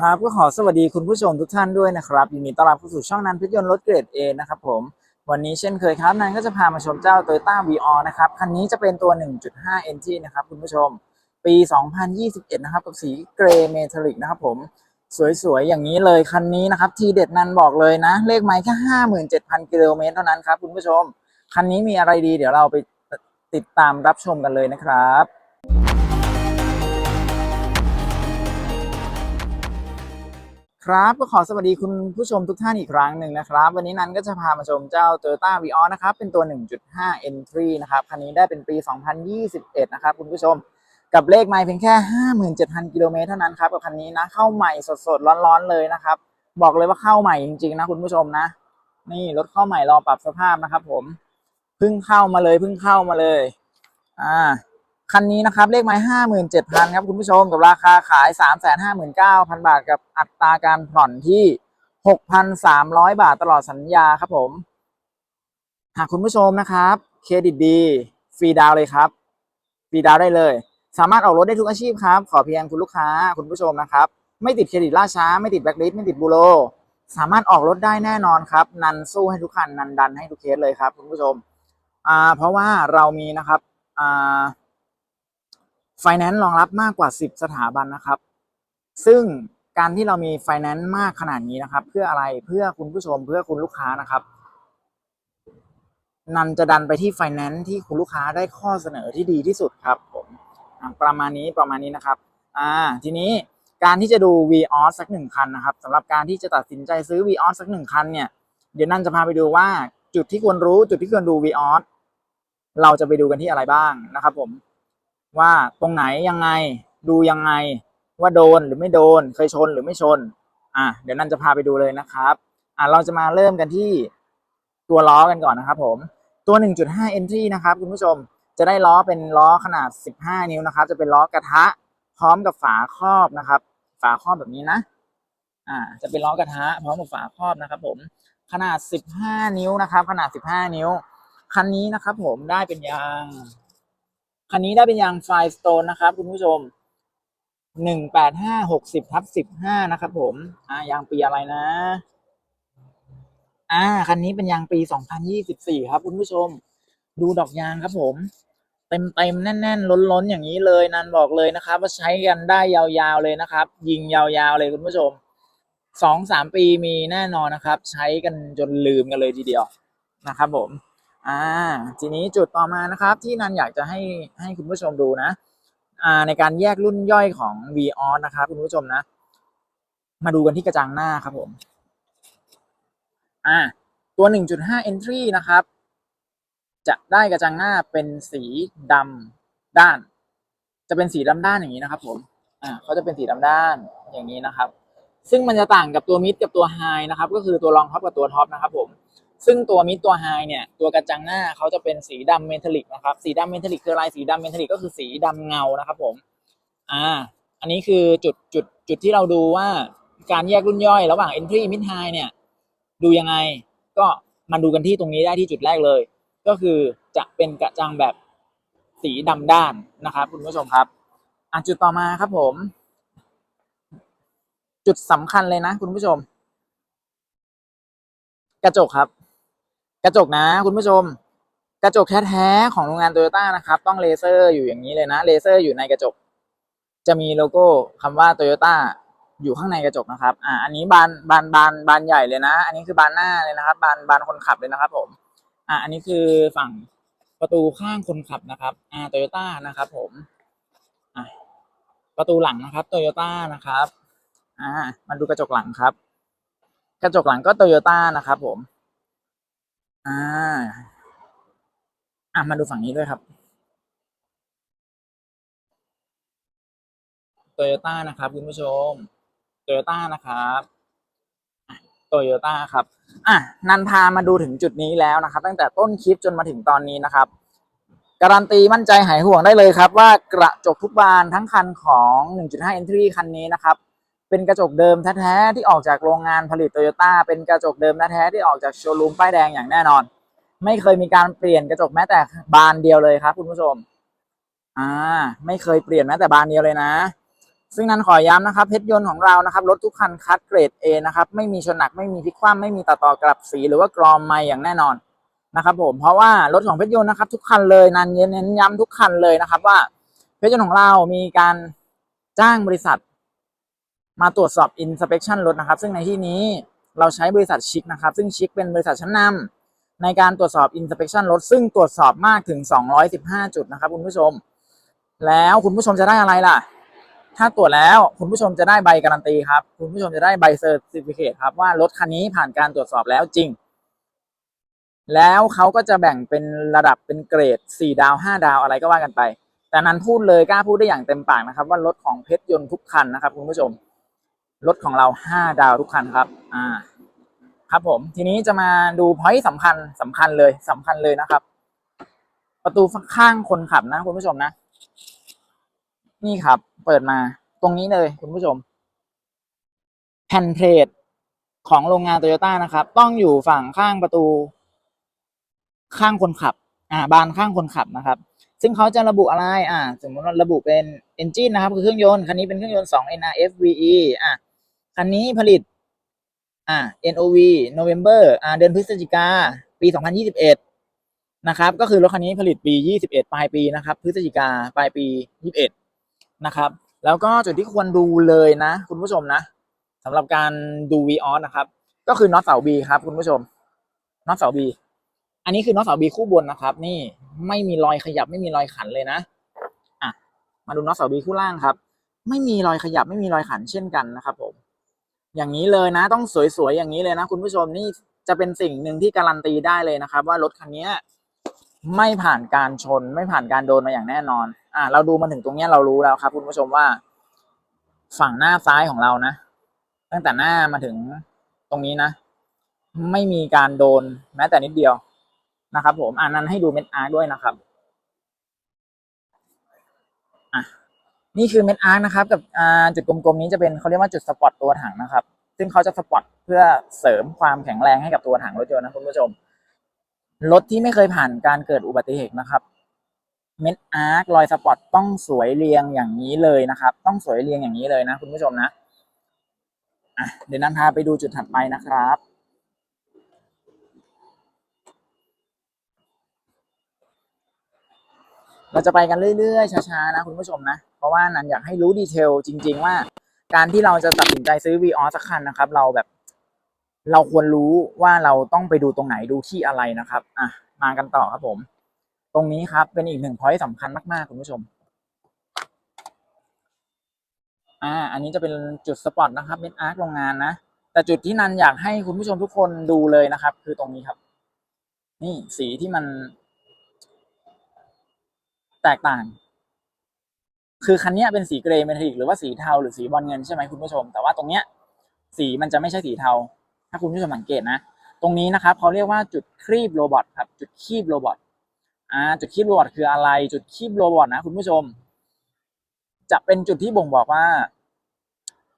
ครับ ก็ขอสวัสดีคุณผู้ชมทุกท่านด้วยนะครับยินดีต้อนรับเข้าสู่ช่องนันพิยนต์รถเกรด A นะครับผม วันนี้เช่นเคยครับนันก็จะพามาชมเจ้า Toyota VR นะครับ คันนี้จะเป็นตัว 1.5 NG นะครับคุณผู้ชม ปี 2021 นะครับ กับสีเกรย์เมทัลลิกนะครับผม สวยๆ อย่างนี้เลยคันนี้นะครับ ทีเด็ดนันบอกเลยนะ เลขไม้แค่ 57,000 กิโลเมตรเท่านั้นครับคุณผู้ชม คันนี้มีอะไรดีเดี๋ยวเราไปติดตามรับชมกันเลยนะครับ ครับก็ขอสวัสดีคุณผู้ชมทุกท่านอีกครั้งหนึ่งนะครับ วันนี้นันก็จะพามาชมเจ้า Toyota v ีออนะครับ เป็นตัว 1.5 Entry นะครับ คันนี้ได้เป็นปี 2021 นะครับ คุณผู้ชมกับเลขไม่เพียงแค่ 57,000 กิโลเมตรเท่านั้นครับ กับคันนี้นะ เข้าใหม่สดๆ ร้อนๆ เลยนะครับ บอกเลยว่าเข้าใหม่จริงๆ นะคุณผู้ชมนะ นี่รถเข้าใหม่รอปรับสภาพนะครับ ผมเพิ่งเข้ามาเลยเพิ่งเข้ามาเลย อ่า คันนี้นะครับเลขไม้ห้าหมื่นเจ็ดพันครับคุณผู้ชมกับราคาขายสามแสนห้าหมื่นเก้าพันบาทกับอัตราการผ่อนที่หกพันสามร้อยบาทตลอดสัญญาครับผม หากคุณผู้ชมนะครับเครดิตดีฟรีดาวเลยครับฟรีดาวได้เลย สามารถออกรถได้ทุกอาชีพครับ ขอเพียงคุณลูกค้าคุณผู้ชมนะครับ ไม่ติดเครดิตล่าช้า ไม่ติดแบล็คลิสไม่ติดบูโรสามารถออกรถได้แน่นอนครับ นันสู้ให้ทุกคันนันดันให้ทุกเคสเลยครับคุณผู้ชมอ่าเพราะว่าเรามีนะครับอ่า ไฟแนนซ์รองรับมากกว่า 10 สถาบันนะครับ ซึ่งการที่เรามีไฟแนนซ์มากขนาดนี้นะครับ เพื่ออะไรเพื่อคุณผู้ชมเพื่อคุณลูกค้านะครับ นันจะดันไปที่ไฟแนนซ์ที่คุณลูกค้าได้ข้อเสนอที่ดีที่สุดครับผมประมาณนี้ประมาณนี้นะครับอ่าทีนี้การที่จะดู v ีออสักหนึ่งคันนะครับสำหรับการที่จะตัดสินใจซื้อ v ีออสักหนึ่งคันเนี่ยเดี๋ยวนันจะพาไปดูว่าจุดที่ควรรู้จุดที่ควรดู v ีออเราจะไปดูกันที่อะไรบ้างนะครับผม ว่าตรงไหนยังไงดูยังไงว่าโดนหรือไม่โดน เคยชนหรือไม่ชน อะเดี๋ยวนั่นจะพาไปดูเลยนะครับ อะเราจะมาเริ่มกันที่ตัวล้อกันก่อนนะครับ ผมตัว 1.5 entry นะครับคุณผู้ชมจะได้ล้อเป็นล้อขนาด 15 นิ้วนะครับ จะเป็นล้อกระทะพร้อมกับฝาครอบนะครับ ฝาครอบแบบนี้นะ อ่า จะเป็นล้อกระทะพร้อมกับฝาครอบนะครับ ผมขนาด 15 นิ้วนะครับ ขนาด 15 นิ้ว คันนี้นะครับ ผมได้เป็นยาง คันนี้ได้เป็นยางไฟสโตนนะครับ คุณผู้ชมหนึ่งแปดห้าหกสิบทับสิบห้านะครับผม อ่ายางปีอะไรนะ อ่า คันนี้เป็นยางปีสองพันยี่สิบสี่ครับ คุณผู้ชม ดูดอกยางครับผม เต็มเต็มแน่น ๆ ล้นๆ อย่างนี้เลยนันบอกเลยนะครับ ว่าใช้กันได้ยาวๆเลยนะครับ ยิงยาวๆเลยคุณผู้ชมสองสามปีมีแน่นอนนะครับ ใช้กันจนลืมกันเลยทีเดียวนะครับผม อ่า ทีนี้จุดต่อมานะครับ ที่นันอยากจะให้ให้คุณผู้ชมดูนะ อ่า ในการแยกรุ่นย่อยของ v ีออนะครับ คุณผู้ชมนะ มาดูกันที่กระจังหน้าครับผม อ่า ตัว 1.5 entry นะครับ จะได้กระจังหน้าเป็นสีดำด้าน จะเป็นสีดำด้านอย่างนี้นะครับ ผม อ่าเขาจะเป็นสีดำด้านอย่างนี้นะครับ ซึ่งมันจะต่างกับตัวมิดกับตัวไฮนะครับ ก็คือตัวรองท็อปกับตัวท็อปนะครับ ผม ซึ่งตัวมิดตัวไฮเนี่ยตัวกระจังหน้าเขาจะเป็นสีดำเมทัลลิกนะครับสีดำเมทัลลิกคืออะไรสีดำเมทัลลิกก็คือสีดำเงานะครับผมอ่าอันนี้คือจุดจุดจุดที่เราดูว่าการแยกรุ่นย่อยระหว่าง entry mid high เนี่ยดูยังไงก็มาดูกันที่ตรงนี้ได้ที่จุดแรกเลย ก็คือจะเป็นกระจังแบบสีดำด้านนะครับคุณผู้ชมครับอะจุดต่อมาครับผม จุดสำคัญเลยนะคุณผู้ชม กระจกครับ กระจกนะ คุณผู้ชม กระจกแท้ๆของโรงงานโตโยต้านะครับ ต้องเลเซอร์อยู่อย่างนี้เลยนะเลเซอร์อยู่ในกระจก จะมีโลโก้คำว่าโตโยต้าอยู่ข้างในกระจกนะครับ อ่า อันนี้บานบานบานบานใหญ่เลยนะ อันนี้คือบานหน้าเลยนะครับ บานบานคนขับเลยนะครับ ผม อ่า อันนี้คือฝั่งประตูข้างคนขับนะครับ อ่าโตโยต้านะครับ ผมอ่าประตูหลังนะครับโตโยต้านะครับ อ่า มาดูกระจกหลังครับ กระจกหลังก็โตโยต้านะครับ ผม อ่า อะ มาดูฝั่งนี้ด้วยครับโตโยต้านะครับคุณผู้ชมโตโยต้านะครับโตโยต้าครับ อะ นันพามาดูถึงจุดนี้แล้วนะครับ ตั้งแต่ต้นคลิปจนมาถึงตอนนี้นะครับ การันตีมั่นใจหายห่วงได้เลยครับ ว่ากระจกทุกบานทั้งคันของ 1.5 Entry คันนี้นะครับ เป็นกระจกเดิมแท้ๆที่ออกจากโรงงานผลิตโตโยต้าเป็นกระจกเดิมแท้ๆที่ออกจากโชว์รูมป้ายแดงอย่างแน่นอน ไม่เคยมีการเปลี่ยนกระจกแม้แต่บานเดียวเลยครับ คุณผู้ชม อ่า ไม่เคยเปลี่ยนแม้แต่บานเดียวเลยนะ ซึ่งนั้นขอย้ำนะครับเพชรยนต์ของเรานะครับรถทุกคันคัดเกรด A นะครับไม่มีชนหนักไม่มีพลิกคว่ำไม่มีตัดต่อกลับสีหรือว่ากรอมไม่อย่างแน่นอนนะครับผมเพราะว่ารถของเพชรยนต์นะครับ ทุกคันเลยนันเน้นย้ำทุกคันเลยนะครับ ว่าเพชรยนต์ของเรามีการจ้างบริษัท มาตรวจสอบ inspection รถนะครับ ซึ่งในที่นี้เราใช้บริษัทชิคนะครับ ซึ่งชิคเป็นบริษัทชั้นนำในการตรวจสอบ inspection รถ ซึ่งตรวจสอบมากถึง 215 จุดนะครับ คุณผู้ชม แล้วคุณผู้ชมจะได้อะไรล่ะ ถ้าตรวจแล้วคุณผู้ชมจะได้ใบการันตีครับ คุณผู้ชมจะได้ใบเซอร์ติฟิเคครับว่ารถคันนี้ผ่านการตรวจสอบแล้วจริง แล้วเขาก็จะแบ่งเป็นระดับเป็นเกรด 4 ดาว 5 ดาวอะไรก็ว่ากันไป แต่นั้นพูดเลยกล้าพูดได้อย่างเต็มปากนะครับว่ารถของเพชรยนต์ทุกคันนะครับคุณผู้ชม รถของเรา 5 ดาวทุกคันครับ อ่า ครับผม ทีนี้จะมาดูพอยต์สำคัญสำคัญเลยสำคัญเลยนะครับ ประตูข้างคนขับนะคุณผู้ชมนะ นี่ครับ เปิดมาตรงนี้เลยคุณผู้ชม แผ่นเพลทของโรงงานโตโยต้านะครับ ต้องอยู่ฝั่งข้างประตู ข้างคนขับ อ่า บานข้างคนขับนะครับ ซึ่งเขาจะระบุอะไร อ่า สมมติว่าระบุเป็น engine นะครับ คือเครื่องยนต์ คันนี้เป็นเครื่องยนต์ 2 NRF VE อะ คันนี้ผลิต อ่า NOV November อ่า เดือนพฤศจิกา ปี 2021 นะครับ ก็คือรถคันนี้ผลิตปี 21 ปลายปีนะครับ พฤศจิกาปลายปี 21 นะครับ แล้วก็จุดที่ควรดูเลยนะ คุณผู้ชมนะสำหรับการดู v ีออสนะครับ ก็คือน็อตเสาบีครับคุณผู้ชมน็อตเสาบีอันนี้คือน็อตเสาบีคู่บนนะครับ นี่ไม่มีรอยขยับไม่มีรอยขันเลยนะอะมาดูน็อตเสาบีคู่ล่างครับ ไม่มีรอยขยับไม่มีรอยขันเช่นกันนะครับผม อย่างนี้เลยนะ ต้องสวยๆอย่างนี้เลยนะ คุณผู้ชมนี่จะเป็นสิ่งหนึ่งที่การันตีได้เลยนะครับ ว่ารถคันนี้ไม่ผ่านการชน ไม่ผ่านการโดนมาอย่างแน่นอน อะเราดูมาถึงตรงนี้เรารู้แล้วครับ คุณผู้ชมว่า ฝั่งหน้าซ้ายของเรานะ ตั้งแต่หน้ามาถึงตรงนี้นะ ไม่มีการโดนแม้แต่นิดเดียวนะครับ ผมอ่านั้นให้ดูเม็ดอาร์ด้วยนะครับอะ นี่คือเม็ดอาร์นะครับกับจุดกลมๆนี้จะเป็นเขาเรียกว่าจุดสปอตตัวถังนะครับ ซึ่งเขาจะสปอตเพื่อเสริมความแข็งแรงให้กับตัวถังรถยนต์นะคุณผู้ชมรถที่ไม่เคยผ่านการเกิดอุบัติเหตุนะครับ เม็ดอาร์ครอยสปอตต้องสวยเรียงอย่างนี้เลยนะครับ ต้องสวยเรียงอย่างนี้เลยนะคุณผู้ชมนะอะเดี๋ยวนันพาไปดูจุดถัดไปนะครับเราจะไปกันเรื่อยๆช้าๆนะคุณผู้ชมนะ เพราะว่านันอยากให้รู้ดีเทลจริง ๆ ว่า การที่เราจะตัดสินใจซื้อ v ีออสักคันนะครับ เราแบบ เราควรรู้ว่าเราต้องไปดูตรงไหนดูที่อะไรนะครับอะมากันต่อครับผม ตรงนี้ครับเป็นอีกหนึ่งพอยต์สำคัญมากๆ คุณผู้ชมอ่าอันนี้จะเป็นจุดสปอตนะครับเม็ดอาร์คโรงงานนะแต่จุดที่นันอยากให้คุณผู้ชมทุกคนดูเลยนะครับ คือตรงนี้ครับ นี่สีที่มัน แตกต่าง คือคันนี้เป็นสีเกรย์เมทัลลิกหรือว่าสีเทาหรือสีบอลเงินใช่ไหมคุณผู้ชม แต่ว่าตรงเนี้ยสีมันจะไม่ใช่สีเทา ถ้าคุณผู้ชมสังเกตนะ ตรงนี้นะครับเขาเรียกว่าจุดครีบโรบอทครับจุดคีบโรบอทอ่าจุดคีบโรบอทคืออะไร จุดคีบโรบอทนะคุณผู้ชม จะเป็นจุดที่บ่งบอกว่า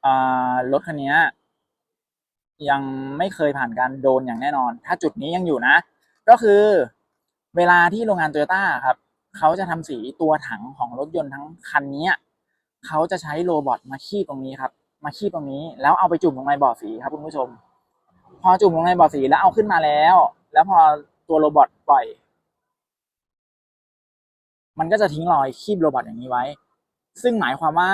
อ่ารถคันนี้ยังไม่เคยผ่านการโดนอย่างแน่นอน ถ้าจุดนี้ยังอยู่นะ ก็คือเวลาที่โรงงานโตโยต้าครับ เขาจะทำสีตัวถังของรถยนต์ทั้งคันนี้เขาจะใช้โรบอทมาคีบตรงนี้ครับ มาคีบตรงนี้ แล้วเอาไปจุ่มลงในบ่อสีครับคุณผู้ชม พอจุ่มลงในบ่อสีแล้วเอาขึ้นมาแล้ว แล้วพอตัวโรบอทปล่อย มันก็จะทิ้งรอยคีบโรบอทอย่างนี้ไว้ ซึ่งหมายความว่า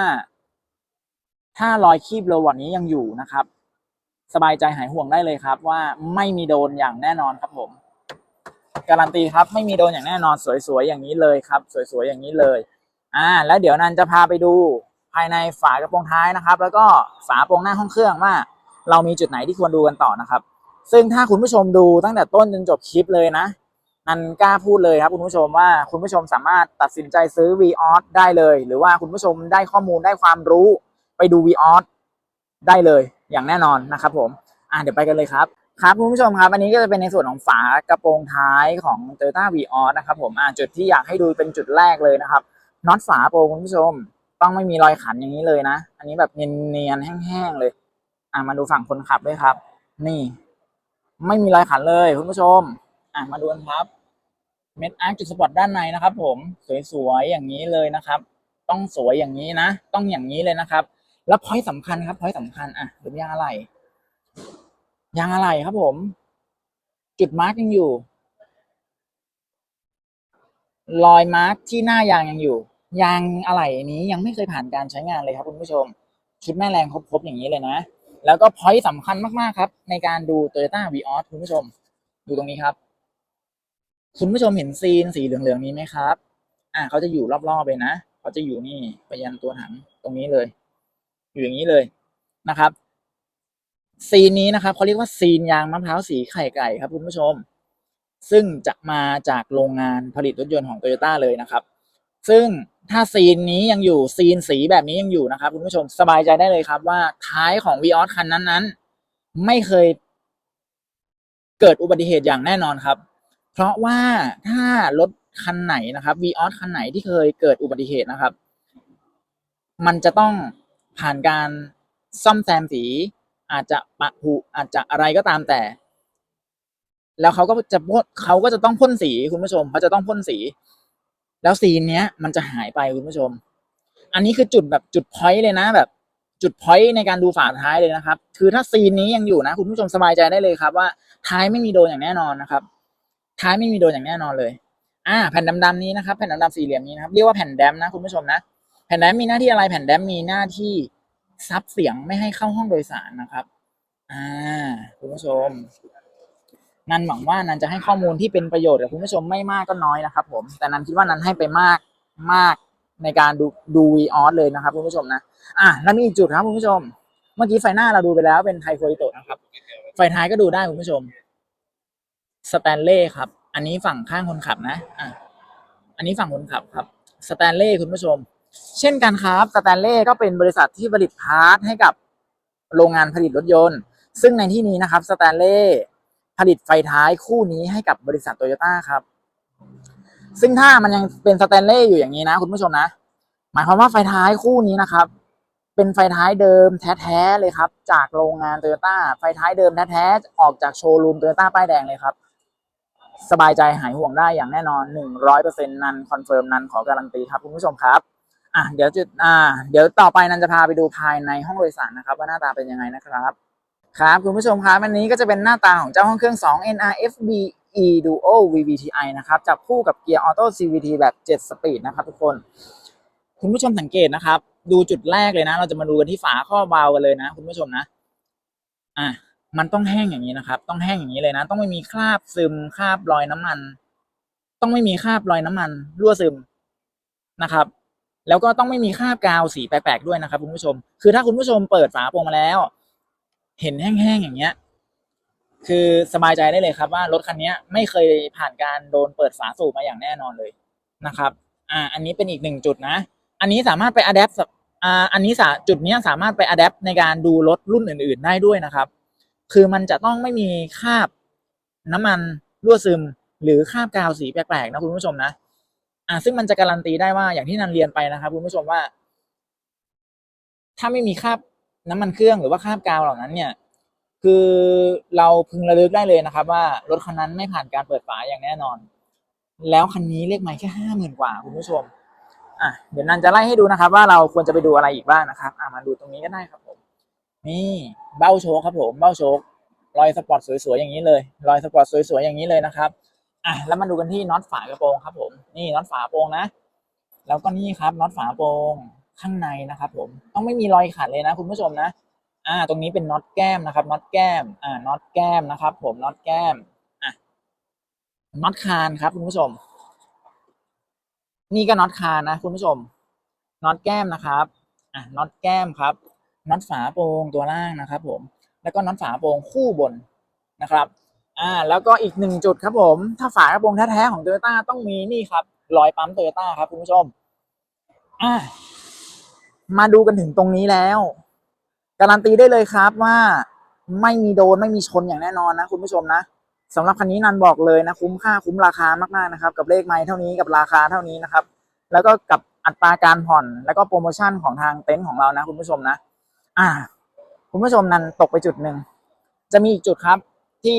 ถ้ารอยคีบโรบอทนี้ยังอยู่นะครับ สบายใจหายห่วงได้เลยครับ ว่าไม่มีโดนอย่างแน่นอนครับผม การันตีครับไม่มีโดนอย่างแน่นอนสวยๆอย่างนี้เลยครับ สวยๆอย่างนี้เลยอ่าแล้วเดี๋ยวนันจะพาไปดูภายในฝากระโปรงท้ายนะครับ แล้วก็ฝาโปรงหน้าห้องเครื่องว่า เรามีจุดไหนที่ควรดูกันต่อนะครับ ซึ่งถ้าคุณผู้ชมดูตั้งแต่ต้นจนจบคลิปเลยนะนันกล้าพูดเลยครับคุณผู้ชมว่าคุณผู้ชมสามารถตัดสินใจซื้อ v ีออสได้เลย หรือว่าคุณผู้ชมได้ข้อมูลได้ความรู้ ไปดู v ีออสได้เลยอย่างแน่นอนนะครับผมอ่าเดี๋ยวไปกันเลยครับ ครับคุณผู้ชมครับ อันนี้ก็จะเป็นในส่วนของฝากระโปรงท้ายของ t o y ต้า v ีออสนะครับผมอ่าจุดที่อยากให้ดูเป็นจุดแรกเลยนะครับน็อตฝาโปรงคุณผู้ชม ต้องไม่มีรอยขันอย่างนี้เลยนะ อันนี้แบบเนียนๆแห้งๆเลย อ่ามาดูฝั่งคนขับด้วยครับ นี่ ไม่มีรอยขันเลยคุณผู้ชม อะมาดูกันครับเม็ดอาร์จุดสปอตด้านในนะครับ ผมสวยๆอย่างนี้เลยนะครับ ต้องสวยอย่างนี้นะ ต้องอย่างนี้เลยนะครับ แล้วพอยต์สำคัญครับพอยต์สำคัญอะดูยางอะไร ยางอะไรครับผม จุดมาร์กยังอยู่ รอยมาร์กที่หน้ายางยังอยู่ ยางอะไหล่นี้ยังไม่เคยผ่านการใช้งานเลยครับคุณผู้ชม ชุดแม่แรงครบๆอย่างนี้เลยนะ แล้วก็พอยต์สำคัญมากๆครับ ในการดู Toyota v ีออสคุณผู้ชม ดูตรงนี้ครับ คุณผู้ชมเห็นซีนสีเหลืองๆนี้ไหมครับ อ่าเขาจะอยู่รอบๆเลยนะเขาจะอยู่นี่ไปยันตัวถังตรงนี้เลย อยู่อย่างนี้เลยนะครับ ซีนนี้นะครับเขาเรียกว่าซีนยางมะพร้าวสีไข่ไก่ครับคุณผู้ชม ซึ่งจะมาจากโรงงานผลิตรถยนต์ของโตโยต้าเลยนะครับ ซึ่งถ้าซีนนี้ยังอยู่ซีนสีแบบนี้ยังอยู่นะครับคุณผู้ชมสบายใจได้เลยครับว่าท้ายของ v ีออสคันนั้นๆ ไม่เคยเกิดอุบัติเหตุอย่างแน่นอนครับ เพราะว่าถ้ารถคันไหนนะครับ v ีออสคันไหนที่เคยเกิดอุบัติเหตุนะครับ มันจะต้องผ่านการซ่อมแซมสี อาจจะปะผุอาจจะอะไรก็ตามแต่ แล้วเขาก็จะพ่นเขาก็จะต้องพ่นสีคุณผู้ชมเขาจะต้องพ่นสี แล้วซีนเนี้ยมันจะหายไปคุณผู้ชม อันนี้คือจุดแบบจุดพอยต์เลยนะแบบ จุดพอยต์ในการดูฝาท้ายเลยนะครับ คือถ้าซีนนี้ยังอยู่นะ คุณผู้ชมสบายใจได้เลยครับ ว่าท้ายไม่มีโดนอย่างแน่นอนนะครับ ท้ายไม่มีโดนอย่างแน่นอนเลยอ่าแผ่นดำๆนี้นะครับแผ่นดำๆสี่เหลี่ยมนี้นะครับเรียกว่าแผ่นแดมนะคุณผู้ชมนะแผ่นแดมมีหน้าที่อะไรแผ่นแดมมีหน้าที่ ซับเสียงไม่ให้เข้าห้องโดยสารนะครับ อ่าคุณผู้ชม นันหวังว่านันจะให้ข้อมูลที่เป็นประโยชน์กับคุณผู้ชมไม่มากก็น้อยนะครับ ผม แต่นันคิดว่านันให้ไปมากมากในการดูดูวีออสเลยนะครับคุณผู้ชมนะ อะแล้วมีอีกจุดครับคุณผู้ชม เมื่อกี้ไฟหน้าเราดูไปแล้วเป็นไทโคริโตะนะครับ ไฟท้ายก็ดูได้คุณผู้ชมสแตนเล่ครับ อันนี้ฝั่งข้างคนขับนะ อะ อันนี้ฝั่งคนขับครับ สแตนเล่คุณผู้ชม เช่นกันครับสแตนเล่ก็เป็นบริษัทที่ผลิตพาร์ทให้กับโรงงานผลิตรถยนต์ ซึ่งในที่นี้นะครับสแตนเล่ผลิตไฟท้ายคู่นี้ให้กับบริษัทโตโยต้าครับ ซึ่งถ้ามันยังเป็นสแตนเล่อยู่อย่างนี้นะ คุณผู้ชมนะ หมายความว่าไฟท้ายคู่นี้นะครับ เป็นไฟท้ายเดิมแท้ๆเลยครับ จากโรงงานโตโยต้าไฟท้ายเดิมแท้ๆออกจากโชว์รูมโตโยต้าป้ายแดงเลยครับ สบายใจหายห่วงได้อย่างแน่นอนหนึ่งร้อยเปอร์เซ็นต์นันคอนเฟิร์มนันขอการันตีครับคุณผู้ชมครับ อะเดี๋ยวจุดอ่า เดี๋ยวต่อไปนันจะพาไปดูภายในห้องโดยสารนะครับ ว่าหน้าตาเป็นยังไงนะครับ ครับคุณผู้ชมครับอันนี้ก็จะเป็นหน้าตาของเจ้าห้องเครื่อง 2 NRFB E Duo VVTi นะครับจับคู่กับเกียร์ออโต้ CVT แบบ 7 สปีดนะครับทุกคน คุณผู้ชมสังเกตนะครับ ดูจุดแรกเลยนะ เราจะมาดูกันที่ฝาข้อเบากันเลยนะ คุณผู้ชมนะ อะมันต้องแห้งอย่างนี้นะครับ ต้องแห้งอย่างนี้เลยนะ ต้องไม่มีคราบซึมคราบรอยน้ำมัน ต้องไม่มีคราบรอยน้ำมัน รั่วซึมนะครับ แล้วก็ต้องไม่มีคราบกาวสีแปลกๆด้วยนะครับคุณผู้ชม คือถ้าคุณผู้ชมเปิดฝาโปรงมาแล้ว เห็นแห้งๆอย่างเงี้ย คือสบายใจได้เลยครับว่ารถคันนี้ไม่เคยผ่านการโดนเปิดฝาสูบมาอย่างแน่นอนเลยนะครับ อ่า อันนี้เป็นอีกหนึ่งจุดนะ อันนี้สามารถไปอัดแอปอ่า อันนี้สาจุดนี้สามารถไปอัดแอปในการดูรถรุ่นอื่น ๆ ได้ด้วยนะครับ คือมันจะต้องไม่มีคราบน้ำมันรั่วซึม หรือคราบกาวสีแปลกๆนะคุณผู้ชมนะ อ่าซึ่งมันจะการันตีได้ว่าอย่างที่นันเรียนไปนะครับคุณผู้ชมว่า ถ้าไม่มีคราบน้ำมันเครื่องหรือว่าคราบกาวเหล่านั้นเนี่ย คือเราพึงระลึกได้เลยนะครับ ว่ารถคันนั้นไม่ผ่านการเปิดฝาอย่างแน่นอน แล้วคันนี้เลขไม้แค่ห้าหมื่นกว่าคุณผู้ชมอะเดี๋ยวนันจะไล่ให้ดูนะครับ ว่าเราควรจะไปดูอะไรอีกบ้างนะครับ อะมาดูตรงนี้ก็ได้ครับผม นี่เบ้าโชคครับผมเบ้าโชครอยสปอร์ตสวยๆอย่างนี้เลย รอยสปอร์ตสวยๆอย่างนี้เลยนะครับ อะแล้วมาดูกันที่น็อตฝากระโปรงครับ ผม นี่น็อตฝากระโปรงนะ แล้วก็นี่ครับน็อตฝากระโปรงข้างในนะครับ ผม ต้องไม่มีรอยขัดเลยนะ คุณผู้ชมนะ อ่า ตรงนี้เป็นน็อตแก้มนะครับ น็อตแก้ม อ่า น็อตแก้มนะครับ ผม น็อตแก้ม อะ น็อตคานครับ คุณผู้ชม นี่ก็น็อตคานนะ คุณผู้ชม น็อตแก้มนะครับ อะ น็อตแก้มครับ น็อตฝาโปรงตัวล่างนะครับ ผม แล้วก็น็อตฝาโปรงคู่บนนะครับ อ่าแล้วก็อีกหนึ่งจุดครับผม ถ้าฝากระโปรงแท้ๆของโตโยต้าต้องมีนี่ครับรอยปั๊มโตโยต้าครับคุณผู้ชมอ่ามาดูกันถึงตรงนี้แล้ว การันตีได้เลยครับว่าไม่มีโดนไม่มีชนอย่างแน่นอนนะคุณผู้ชมนะสำหรับคันนี้นันบอกเลยนะคุ้มค่าคุ้มราคามากๆนะครับ กับเลขไม้เท่านี้กับราคาเท่านี้นะครับ แล้วก็กับอัตราการผ่อนแล้วก็โปรโมชั่นของทางเต็นท์ของเรานะ คุณผู้ชมนะ อ่า คุณผู้ชมนันตกไปจุดหนึ่งจะมีอีกจุดครับที่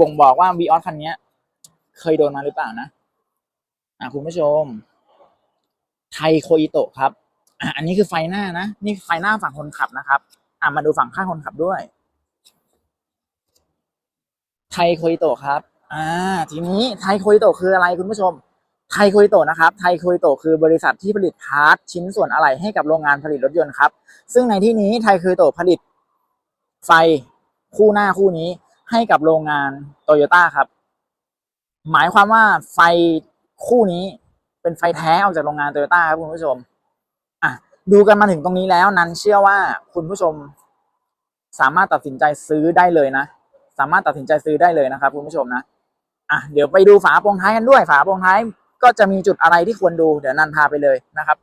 บ่งบอกว่าวีออสคันนี้เคยโดนมาหรือเปล่านะ อ่าคุณผู้ชม ไทยโคอิโตะครับอะอันนี้คือไฟหน้านะ นี่ไฟหน้าฝั่งคนขับนะครับ อะมาดูฝั่งข้างคนขับด้วย ไทยโคอิโตะครับ อ่า ทีนี้ไทยโคอิโตะคืออะไรคุณผู้ชม ไทยโคอิโตะนะครับ ไทยโคอิโตะคือบริษัทที่ผลิตพาร์ทชิ้นส่วนอะไหล่ให้กับโรงงานผลิตรถยนต์ครับ ซึ่งในที่นี้ไทยโคอิโตะผลิตไฟคู่หน้าคู่นี้ ให้กับโรงงานโตโยต้าครับ หมายความว่าไฟคู่นี้เป็นไฟแท้ออกจากโรงงานโตโยต้าครับคุณผู้ชมอะดูกันมาถึงตรงนี้แล้วนั้นเชื่อว่าคุณผู้ชม สามารถตัดสินใจซื้อได้เลยนะ สามารถตัดสินใจซื้อได้เลยนะครับ คุณผู้ชมนะอะเดี๋ยวไปดูฝาโปรงท้ายกันด้วย ฝาโปรงท้ายก็จะมีจุดอะไรที่ควรดูเดี๋ยวนันพาไปเลยนะครับ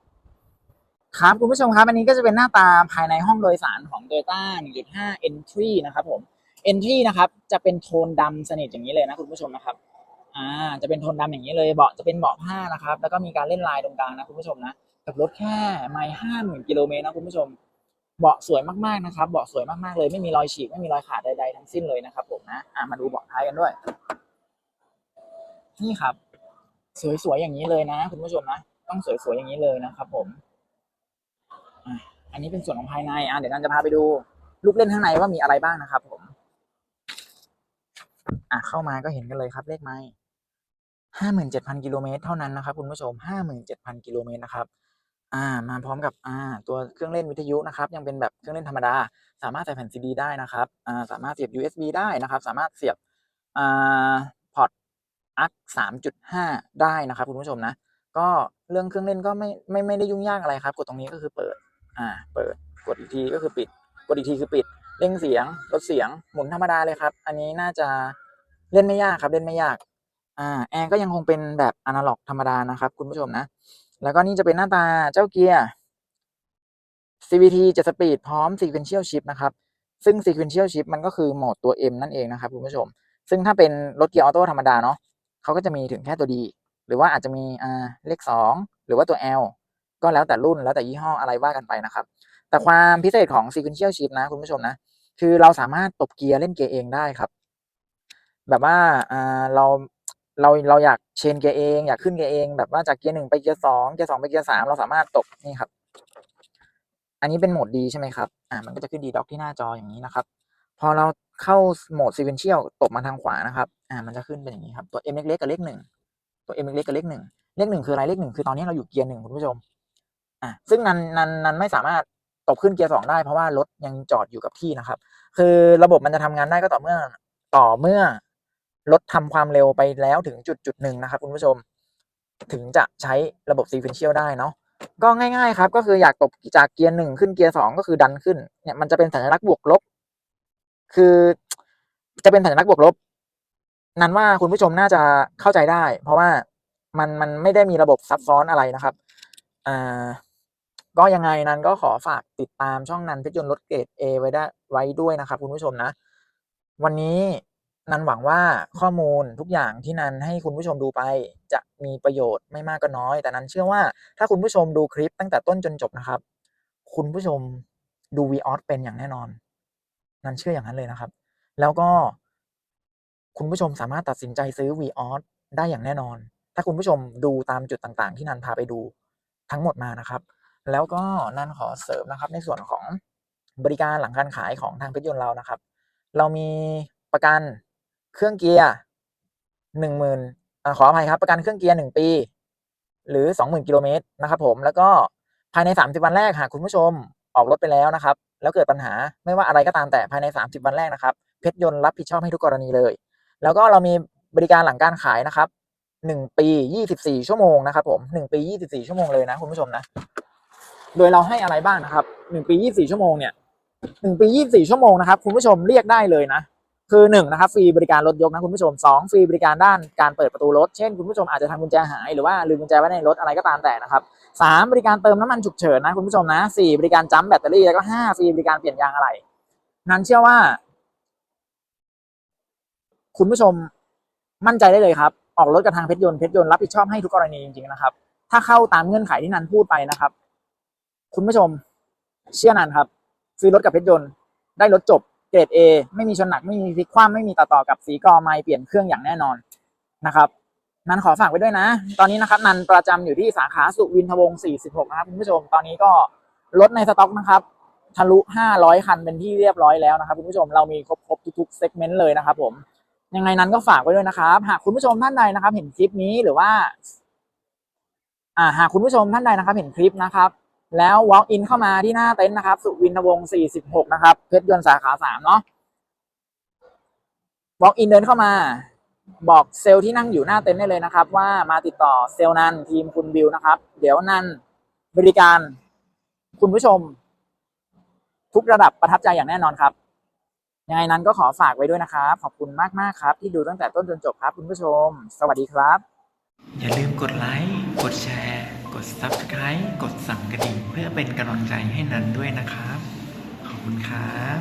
ครับคุณผู้ชมครับอันนี้ก็จะเป็นหน้าตาภายในห้องโดยสารของ Toyota 1.5 Entry นะครับผม Entry นะครับ จะเป็นโทนดำสนิทอย่างนี้เลยนะคุณผู้ชมนะครับ อ่า จะเป็นโทนดำอย่างนี้เลยเบาะจะเป็นเบาะผ้านะครับ แล้วก็มีการเล่นลายตรงกลางนะคุณผู้ชมนะกับรถแค่ไม่ห้าหมื่นกิโลเมตรนะคุณผู้ชม เบาะสวยมากๆนะครับ เบาะสวยมากๆเลย ไม่มีรอยฉีกไม่มีรอยขาดใดๆทั้งสิ้นเลยนะครับผมนะ อ่ามาดูเบาะท้ายกันด้วย นี่ครับ สวยๆอย่างนี้เลยนะ คุณผู้ชมนะ ต้องสวยๆอย่างนี้เลยนะครับ ผมอะอันนี้เป็นส่วนของภายใน อะเดี๋ยวนันจะพาไปดูลูกเล่นข้างในว่ามีอะไรบ้างนะครับผม อะเข้ามาก็เห็นกันเลยครับเลขไม้ห้าหมื่นเจ็ดพันกิโลเมตรเท่านั้นนะครับคุณผู้ชมห้าหมื่นเจ็ดพันกิโลเมตรนะครับ อ่า มาพร้อมกับอ่าตัวเครื่องเล่นวิทยุนะครับ ยังเป็นแบบเครื่องเล่นธรรมดา สามารถใส่แผ่นซีดีได้นะครับ อ่า สามารถเสียบ USB ได้นะครับ สามารถเสียบ อ่า พอร์ต ARC 3.5ได้นะครับคุณผู้ชมนะ ก็เรื่องเครื่องเล่นก็ไม่ไม่ไม่ได้ยุ่งยากอะไรครับ กดตรงนี้ก็คือเปิด อ่า เปิด กดอีกทีก็คือปิด กดอีกทีคือปิด เร่งเสียง ลดเสียง หมุนธรรมดาเลยครับ อันนี้น่าจะ เล่นไม่ยากครับเล่นไม่ยาก อ่าแอร์ก็ยังคงเป็นแบบอนาล็อกธรรมดานะครับ คุณผู้ชมนะ แล้วก็นี่จะเป็นหน้าตาเจ้าเกียร์ CVT 7 speed พร้อม sequential shift นะครับ ซึ่ง sequential shift มันก็คือโหมดตัว M นั่นเองนะครับคุณผู้ชม ซึ่งถ้าเป็นรถเกียร์ออโต้ธรรมดาเนาะเขาก็จะมีถึงแค่ตัว D หรือว่าอาจจะมีอ่าเลข 2 หรือว่าตัว L ก็แล้วแต่รุ่นแล้วแต่ยี่ห้ออะไรว่ากันไปนะครับ แต่ความพิเศษของ sequential shift นะคุณผู้ชมนะ คือเราสามารถตบเกียร์เล่นเกียร์เองได้ครับ แบบว่าอ่าเราเราเราอยากเชนเกียร์เอง อยากขึ้นเกียร์เอง แบบว่าจากเกียร์หนึ่งไปเกียร์สองเกียร์สองไปเกียร์สามเราสามารถตบนี่ครับ อันนี้เป็นโหมดดีใช่ไหมครับอ่ามันก็จะขึ้นดีด็อกที่หน้าจออย่างนี้นะครับ พอเราเข้าโหมด sequential ตบมาทางขวานะครับอ่ามันจะขึ้นเป็นอย่างนี้ครับตัว M เล็กๆกับเลขหนึ่งตัว M เล็กๆกับเลขหนึ่งเลขหนึ่งคืออะไรเลขหนึ่งคือตอนนี้เราอยู่เกียร์หนึ่งคุณผู้ชมอ่าซึ่งนันนันนันไม่สามารถตบขึ้นเกียร์สองได้เพราะว่ารถยังจอดอยู่กับที่นะครับ คือระบบมันจะทำงานได้ก็ต่อเมื่อต่อเมื่อ รถทำความเร็วไปแล้วถึงจุดจุดหนึ่งนะครับคุณผู้ชม ถึงจะใช้ระบบ sequential ได้เนาะก็ง่ายๆครับ ก็คืออยากตบจากเกียร์หนึ่งขึ้นเกียร์สองก็คือดันขึ้นเนี่ยมันจะเป็นสัญลักษณ์บวกลบ คือจะเป็นสัญลักษณ์บวกลบ นั้นว่าคุณผู้ชมน่าจะเข้าใจได้ เพราะว่ามันมันไม่ได้มีระบบซับซ้อนอะไรนะครับอ่าก็ยังไงนั้นก็ขอฝากติดตามช่องนันพชรยนต์รถเกรด A ไว้ได้ไว้ด้วยนะครับคุณผู้ชมนะ วันนี้ นันหวังว่าข้อมูลทุกอย่างที่นันให้คุณผู้ชมดูไป จะมีประโยชน์ไม่มากก็น้อย แต่นันเชื่อว่าถ้าคุณผู้ชมดูคลิปตั้งแต่ต้นจนจบนะครับ คุณผู้ชมดูวีออสเป็นอย่างแน่นอน นันเชื่ออย่างนั้นเลยนะครับ แล้วก็คุณผู้ชมสามารถตัดสินใจซื้อ v ีออสได้อย่างแน่นอน ถ้าคุณผู้ชมดูตามจุดต่างๆ ที่นันพาไปดูทั้งหมดมานะครับ แล้วก็นันขอเสริมนะครับ ในส่วนของบริการหลังการขายของทางเพชรยนต์เรานะครับ เรามีประกัน เครื่องเกียร์หนึ่งหมื่นขออภัยครับ ประกันเครื่องเกียร์หนึ่งปี หรือสองหมื่นกิโลเมตรนะครับ ผมแล้วก็ภายในสามสิบวันแรกหากคุณผู้ชมออกรถไปแล้วนะครับ แล้วเกิดปัญหาไม่ว่าอะไรก็ตามแต่ภายในสามสิบวันแรกนะครับ เพชรยนต์รับผิดชอบให้ทุกกรณีเลย แล้วก็เรามีบริการหลังการขายนะครับหนึ่งปียี่สิบสี่ชั่วโมงนะครับ ผมหนึ่งปียี่สิบสี่ชั่วโมงเลยนะคุณผู้ชมนะ โดยเราให้อะไรบ้างนะครับหนึ่งปียี่สี่ชั่วโมงเนี่ยหนึ่งปียี่สี่ชั่วโมงนะครับ คุณผู้ชมเรียกได้เลยนะ คือหนึ่งนะครับฟรีบริการรถยกนะคุณผู้ชมสองฟรีบริการด้านการเปิดประตูรถ เช่นคุณผู้ชมอาจจะทำกุญแจหายหรือว่าลืมกุญแจไว้ในรถอะไรก็ตามแต่นะครับสามบริการเติมน้ำมันฉุกเฉินนะคุณผู้ชมนะสี่บริการจัมแบตเตอรี่แล้วก็ห้าฟรีบริการเปลี่ยนยางอะไหล่นั้นเชื่อว่า คุณผู้ชมมั่นใจได้เลยครับ ออกรถกับทางเพชรยนต์เพชรยนต์รับผิดชอบให้ทุกกรณีจริงๆนะครับ ถ้าเข้าตามเงื่อนไขที่นันพูดไปนะครับ คุณผู้ชม เชื่อนันครับ ซื้อรถกับเพชรยนต์ได้รถจบ เกรด A ไม่มีชนหนักไม่มีพลิกคว่ำไม่มีต่อต่อกับสีกอไม้เปลี่ยนเครื่องอย่างแน่นอนนะครับนันขอฝากไว้ด้วยนะ ตอนนี้นะครับนันประจำอยู่ที่สาขาสุวินทวงศ์46 นะครับคุณผู้ชมตอนนี้ก็รถในสต็อกนะครับทะลุ 500 คันเป็นที่เรียบร้อยแล้วนะครับคุณผู้ชมเรามีครบครบทุกๆเซกเมนต์เลยนะครับผมยังไงนั้นก็ฝากไว้ด้วยนะครับ หากคุณผู้ชมท่านใดนะครับ เห็นคลิปนี้หรือว่า อ่า หากคุณผู้ชมท่านใดนะครับ เห็นคลิปนะครับ แล้ว walk in เข้ามาที่หน้าเต็นท์นะครับ สุวินทวงศ์46 นะครับ เพชรยนต์สาขา 3 เนาะ walk in เดินเข้ามา บอกเซลล์ที่นั่งอยู่หน้าเต็นท์ได้เลยนะครับ ว่ามาติดต่อเซลล์นันทีมคุณบิวนะครับ เดี๋ยวนันบริการคุณผู้ชม ทุกระดับประทับใจอย่างแน่นอนครับยังไงนั้นก็ขอฝากไว้ด้วยนะครับ ขอบคุณมากๆครับ ที่ดูตั้งแต่ต้นจนจบครับ คุณผู้ชม สวัสดีครับ อย่าลืมกดไลค์กดแชร์ ด Subscribe กดสั่นกระดิ่งเพื่อเป็นกำลังใจให้นันด้วยนะครับ ขอบคุณครับ